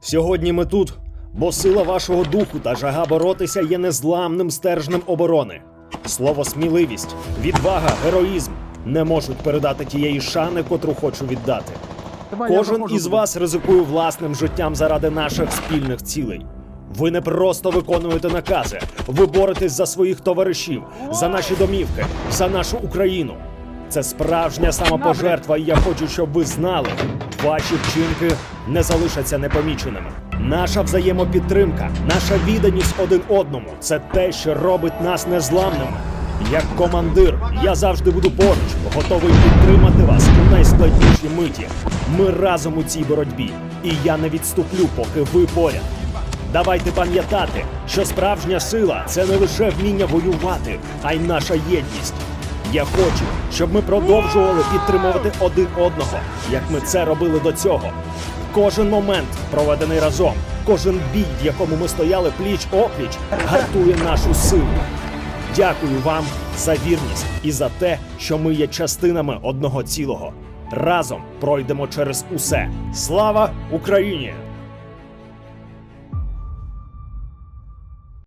Сьогодні ми тут, бо сила вашого духу та жага боротися є незламним стержнем оборони. Слово сміливість, відвага, героїзм не можуть передати тієї шани, котру хочу віддати. Кожен із вас ризикує власним життям заради наших спільних цілей. Ви не просто виконуєте накази, ви боретесь за своїх товаришів, за наші домівки, за нашу Україну. Це справжня самопожертва, і я хочу, щоб ви знали, ваші вчинки не залишаться непоміченими. Наша взаємопідтримка, наша відданість один одному це те, що робить нас незламними. Як командир, я завжди буду поруч, готовий підтримати вас у найскладнішій миті. Ми разом у цій боротьбі, і я не відступлю, поки ви поряд. Давайте пам'ятати, що справжня сила це не лише вміння воювати, а й наша єдність. Я хочу, щоб ми продовжували підтримувати один одного, як ми це робили до цього. Кожен момент, проведений разом, кожен бій, в якому ми стояли пліч опліч, гартує нашу силу. Дякую вам за вірність і за те, що ми є частинами одного цілого. Разом пройдемо через усе. Слава Україні!